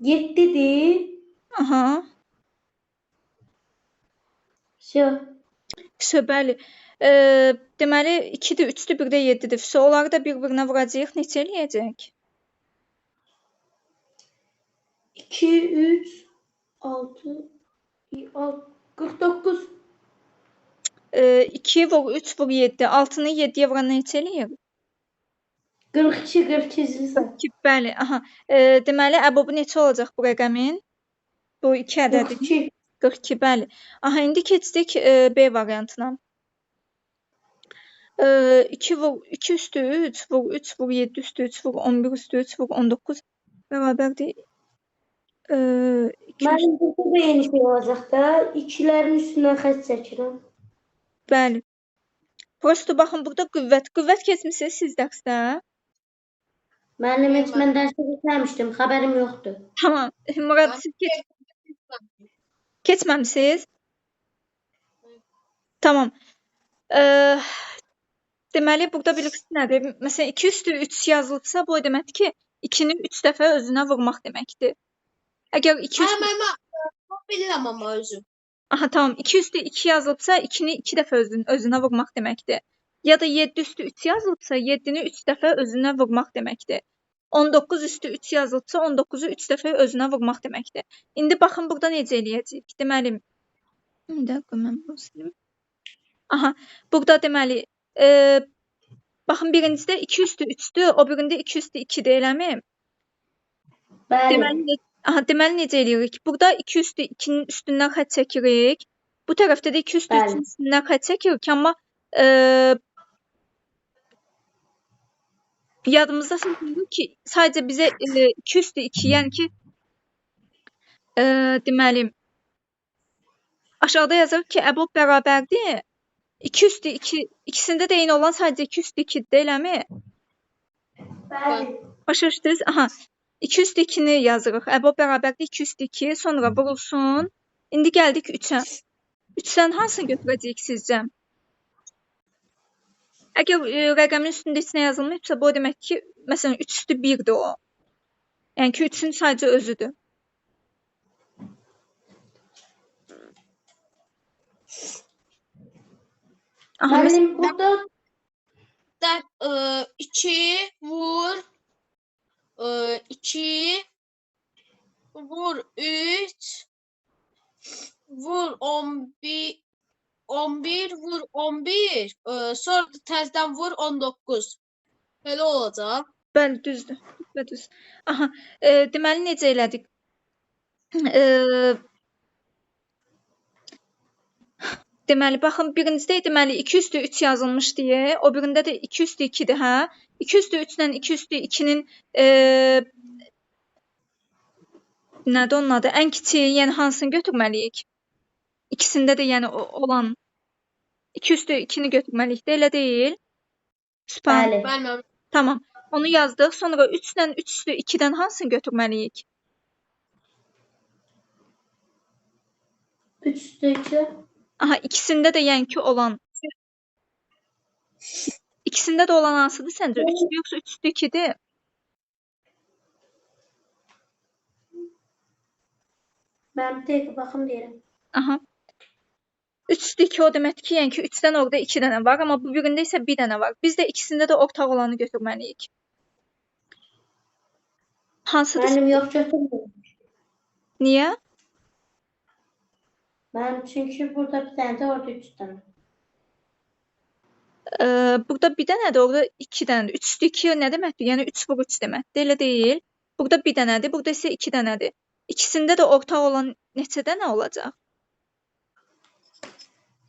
எட்டுது Aha. Ş, bəli. E, deməli 2-dir, 3-dür, 1-də 7-dir. Onları da bir-birinə vuracağıq, neçə eləyəcək? 2 3 6 49 e, 2 vur 3 vur 7. 6-nı 7-yə vuran neçə eləyir? 42, 42 2, bəli. Aha. E, deməli əbobu neçə olacaq bu rəqəmin? Bu 2 ədədi 42. 42, bəli. Aha, indi keçdik e, B variantına. E, 2 vur 2 üstü 3 vur 3 vur 7 üstü 3 vur 11 üstü 3 vur 19 bərabərdir. E, 2 Mənim burada da yeni şey olacaq da. İkilərin üstündən xətt çəkirəm. bəli. Prosto baxın burada qüvvət. Qüvvət keçmisiniz siz dərsdə? Müəllim heç mən dərsə keçməmişdim. Xəbərim yoxdur. Tamam. Murad siz keç keçməmisiniz? Tamam. E, deməli burada bilirsiniz nədir? Məsələn 2 üstü 3 yazılıbsa bu o deməkdir ki, 2-ni 3 dəfə özünə vurmaq deməkdir. Əgər 2 Hə, üstü mən mən bilirəm amma özüm. Aha tamam 2 üstü 2 yazılıbsa 2-ni 2 dəfə özün, özünə vurmaq deməkdir. Ya da 7 üstü 3 yazılıbsa 7-ni 3 dəfə özünə vurmaq deməkdir. 19 üstü 3 yazılıbsa 19-u 3 dəfə özünə vurmaq deməkdir. İndi baxın burada necə eləyəcəyik? Deməli bir dəqiqə mən bunu silim. Aha, burada deməli e, baxın birincidə 2 üstü 3-dür, o birində 2 üstü 2-dir, eləmi? Bəli. Deməli, aha, deməli necə eləyirik? Burada 2 üstü 2-nin üstündən xətt çəkirik. Bu tərəfdə də 2 üstü Bəli. 3-ün üstündən xətt çəkirik, amma e, yadımızda saxlayın ki, sadəcə bizə e, 2 üstü 2, yəni ki e, deməli aşağıda yazır ki, əbob bərabərdir. 2 üstü 2 ikisində də eyni olan sadəcə 2 üstü 2-dir, eləmi? Bəli. Başa düşdünüz? Aha. 2 üstü 2-ni yazırıq. Əbob bərabərdir 2 üstü 2, sonra vurulsun. İndi gəldik 3-ə. 3-dən hansını götürəcəyik sizcə? Əgər e, rəqəmin üstündə heç nə yazılmayıbsa, bu o deməkdir ki, məsələn 3 üstü 1-dir o. Yəni ki, 3-ün sadəcə özüdür. Aha, məsələn, Müəllim burada Dən 2 vur 2 vur 3 vur 11 11 vur 11 e, sonra da təzədən vur 19. Belə olacaq. bəli, düzdür. Və düz. Aha, e, deməli necə elədik? E, deməli baxın, birincidə deməli 2 üstü 3 yazılmışdı, o birində də 2 üstü 2-dir, hə? 2 üstü 3 ilə 2 üstü 2-nin e, nədir onun adı? Ən kiçiyi, yəni hansını götürməliyik? İkisində də yəni olan 2 üstü 2-ni götürməliyik də, elə deyil? Süper. bəli. Bəli, Tamam. Onu yazdıq. Sonra 3 ilə 3 üstü 2-dən hansını götürməliyik? 3 üstü 2. Aha, ikisində də yəni ki olan. İkisində də olan hansıdır səncə? 3 yoxsa 3 üstü 2-dir? Mən bir dəqiqə baxım deyirəm. Aha. 3 üstü 2 o deməkdir ki, yəni ki 3-dən orada 2 dənə var, amma bu birində isə 1 dənə var. Biz də ikisində də ortaq olanı götürməliyik. Hansıdır? Mənim yox götürmürəm. Niyə? Mən çünki burada bir dənə də orada 3 dənə. Ə, burada bir dənədir, orada 2 dənədir. 3 üstü 2 nə deməkdir? Yəni 3 vur 3 deməkdir. Elə deyil. Burada bir dənədir, burada isə 2 dənədir. İkisində də ortaq olan neçə dənə olacaq?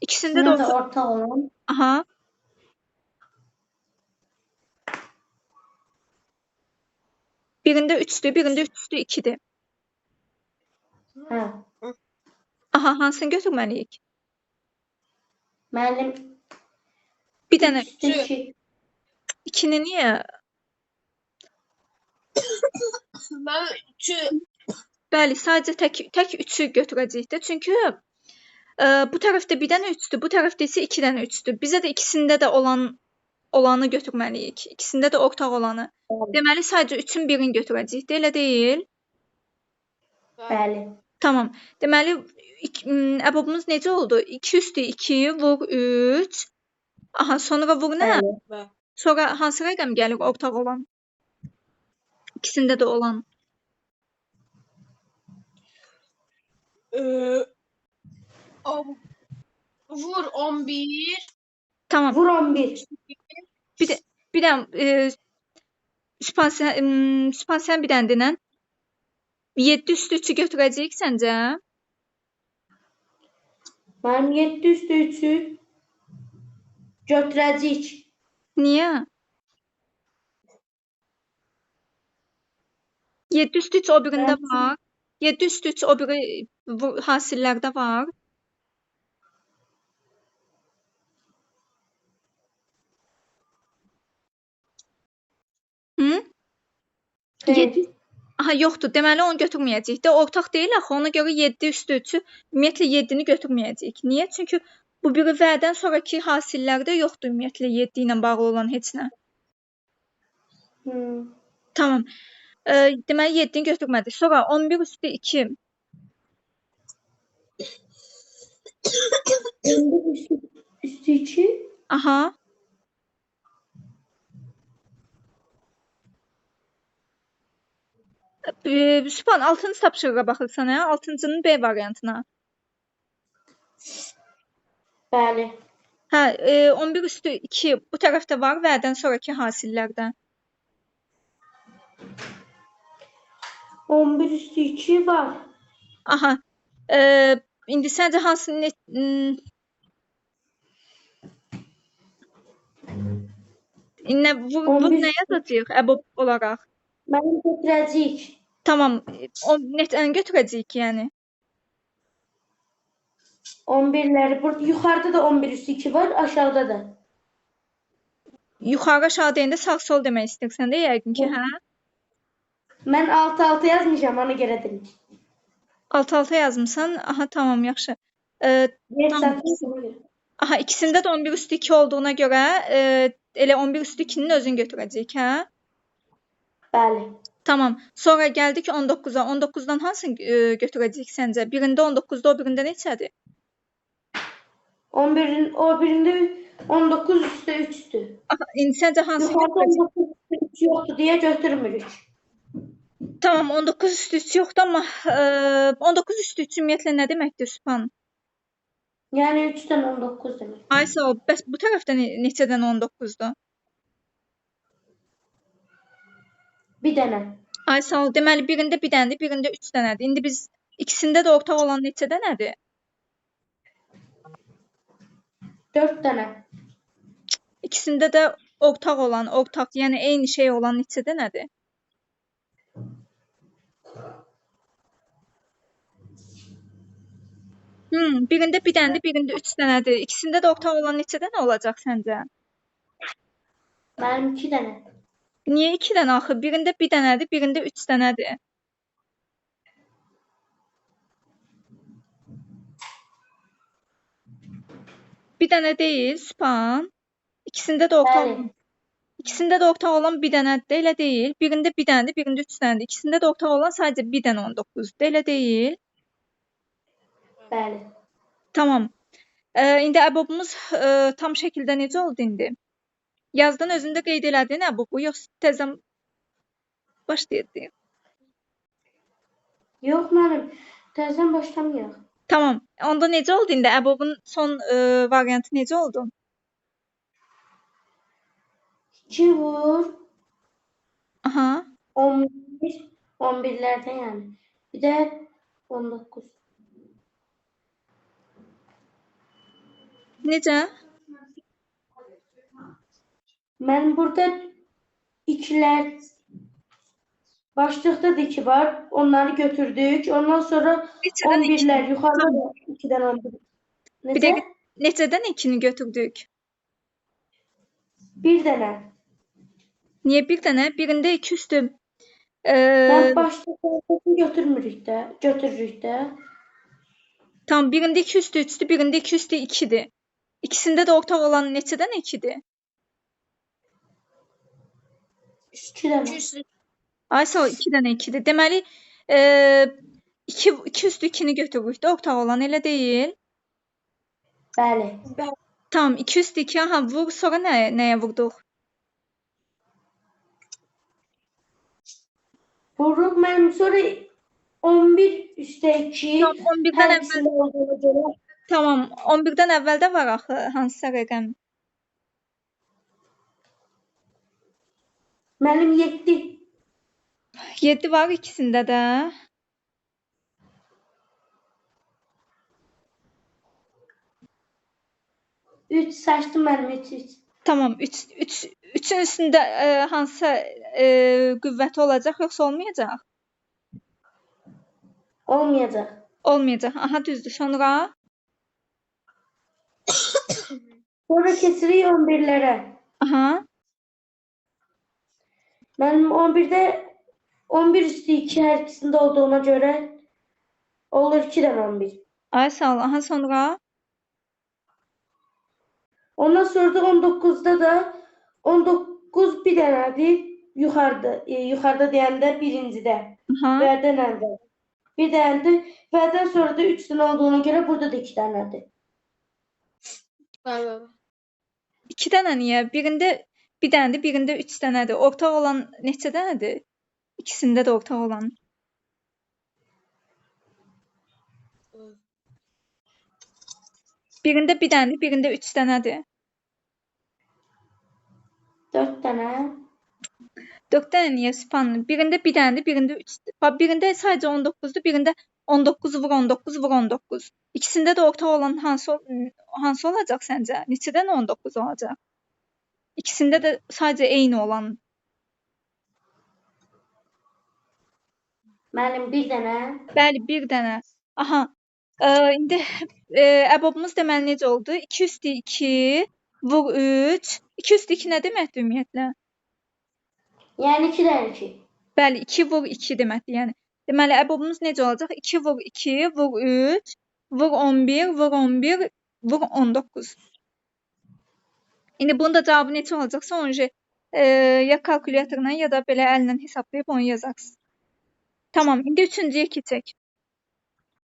İkisində də Burada da ortaq. orta olan. Aha. Birində 3-dür, birində 3 üstü 2-dir. Hə. Aha, hansını götürməliyik? Müəllim Bir dənə 3 üstü 2. 2-ni niyə? mən 3 Bəli, sadəcə tək tək 3-ü götürəcəyik də. Çünki bu tərəfdə bir dənə 3-dür, bu tərəfdə isə 2 dənə 3-dür. Bizə də ikisində də olan olanı götürməliyik. İkisində də ortaq olanı. Deməli sadəcə 3-ün 1-ini götürəcəyik, də, elə deyil? Bəli. Tamam. Deməli əbabımız necə oldu? 2 üstü 2 vur 3. Aha, sonra vur nə? Bəli. Sonra hansı rəqəm gəlir ortaq olan? İkisində də olan. Ə 10. Vur 11. Tamam. Vur 11. Bir de bir de e, süpansen, e, süpansen bir denen 7 üstü 3'ü götürecek sence? Ben 7 üstü 3'ü götürecek. Niye? 7 üstü 3 o birinde var. 7 üstü 3 o biri hasillərdə var. 7 Aha, yoxdur. Deməli onu götürməyəcəyik də. Ortaq deyil axı. Ona görə 7 üstü 3-ü ümumiyyətlə 7-ni götürməyəcəyik. Niyə? Çünki bu bir vədən sonrakı hasillərdə yoxdur ümumiyyətlə 7 ilə bağlı olan heç nə. Hmm. Tamam. E, deməli 7-ni götürmədik. Sonra 11 üstü 2. 11 üstü 2. Aha. Ee, Sübhan 6-cı tapşırığa baxırsan, hə? 6-cının B variantına. Bəli. Hə, e, 11 üstü 2 bu tərəfdə var və-dən sonrakı hasillərdən. 11 üstü 2 var. Aha. E, indi səncə hansı ne, m, nə vur, vur 11 nə yazacağıq əbob olaraq? Mənim götürəcəyik. Tamam. O neçəni götürəcəyik yəni? 11'ləri burada yuxarıda da 11 üstü 2 var, aşağıda da. Yuxarı aşağı deyəndə sağ sol demək istəyirsən də yəqin ki, hə? Mən 6 6 yazmayacağam, ona görə dedim. Alt alta yazmısan. Aha, tamam, yaxşı. E, Tamam. satın. aha, ikisində də 11 üstü 2 olduğuna görə e, elə 11 üstü 2-nin özünü götürəcəyik, hə? Bəli. Tamam. Sonra gəldik 19-a. 19-dan hansını e, götürəcəyik səncə? Birində 19-da, o birində neçədir? 11'in o birində 19 üstü 3'tü. Aha, indi səncə hansını Yuxarıda götürəcəyik? 19 üstü 3 yoxdur deyə götürmürük. Tamam, 19 üstü 3 yoxdur, amma e, 19 üstü 3 ümumiyyətlə nə deməkdir, Sübhan? Yəni 3-dən 19 demək. Ay sağ ol. Bəs bu tərəfdə ne, neçədən 19-dur? Bir dənə. Ay sağ ol. Deməli birində bir dənədir, birində 3 dənədir. İndi biz ikisində də ortaq olan neçə dənədir? 4 dənə. İkisində də ortaq olan, ortaq, yəni eyni şey olan neçə dənədir? Hmm, birində bir dənədir, birində 3 dənədir. İkisində də ortaq olan neçə dənə olacaq səncə? Mənim 2 dənə. Niyə 2 dənə axı? Birində bir dənədir, birində 3 dənədir. Bir dənə deyil, Sübhan. İkisində də ortaq Bəli. İkisində də ortaq olan bir dənədir, elə deyil. Birində bir dənədir, birində 3 dənədir. İkisində də ortaq olan sadəcə bir dənə 19-dur, elə deyil. Bəli. Tamam. Ə, indi əbobumuz ə, tam şəkildə necə oldu indi? Yazdan özündə qeyd elədin əbobu, yoxsa təzə başlayırdıq? Yox mənim. Təzədən başlamayaq. Tamam. Onda necə oldu indi? Əbobun son ə, variantı necə oldu? 2 vur Aha. 11 11'lərdən yəni. Bir də 19. Necə? Mən burada ikilər başlıqda da 2 var. Onları götürdük. Ondan sonra Neçədən 2? 11'lər yuxarıda da 2-dən 11. Bir Necə? dəqiqə. Neçədən 2-ni götürdük? Bir dənə. Niyə bir dənə? Birində 2 üstü ə, Mən başlıqları götürmürük də, götürürük də. tam birində 2 üstü 3-dür, birində 2 üstü 2-dir. İkisində də ortaq olan neçədən 2-dir? 2 dənə. 200 Ay sağ ol, 2 dənə 2-dir. Deməli, e, 2 2 üstü 2-ni götürürük də ortaq olan elə deyil. Bəli. Tamam 2 üstü 2 aha vur sonra nə nəyə vurduq? Vurup mənim sonra 11 üstə 2 Tamam 11-dən hər əvvəl olduğuna görə tamam 11-dən əvvəldə var axı hansısa rəqəm. Mənim 7 7 var ikisində də. üç saçdım mənim 3 3. Tamam 3 3 3-ün üstündə e, hansısa e, qüvvəti olacaq yoxsa olmayacaq? Olmayacaq. Olmayacaq. Aha düzdür. Sonra Sonra kesirik 11'lere. aha Mənim 11'də 11 üstü 2 hər ikisində olduğuna görə olur 2 dənə 11. ay sağ ol. Aha sonra Ondan sonra da 19'da da 19 bir dənədir yuxarıda, e, yuxarıda deyəndə birincidə. aha Vədən əvvəl. Bir dənədir. Vədən sonra da 3 dənə olduğuna görə burada da 2 dənədir. Bəli, bəli. 2 dənə niyə? Birində bir dənədir, birində 3 dənədir. Ortaq olan neçə dənədir? İkisində də ortaq olan. Birində bir dənədir, birində 3 dənədir. 4 dənə. 4 dənə niyə span? Birində bir dənədir, birində 3. Bax birində sadəcə 19-dur, birində 19 vur 19 vur 19. İkisində də ortaq olan hansı hansı olacaq səncə? Neçə dənə 19 olacaq? İkisində də sadəcə eyni olan. Mənim bir dənə. Bəli, bir dənə. Aha. Ə, indi ə, əbobumuz deməli necə oldu? 2 üstü 2 vur 3. 2 üstü 2 nə deməkdir ümumiyyətlə? Yəni 2 dənə 2. Bəli, 2 vur 2 deməkdir. Yəni deməli əbobumuz necə olacaq? 2 vur 2 vur 3 vur 11 vur 11 vur 19. İndi bunun da cavabı neçə olacaqsa je- e, ya kalkulyatorla ya da belə əllə hesablayıb onu yazarsınız. Tamam, indi üçüncüyə keçək.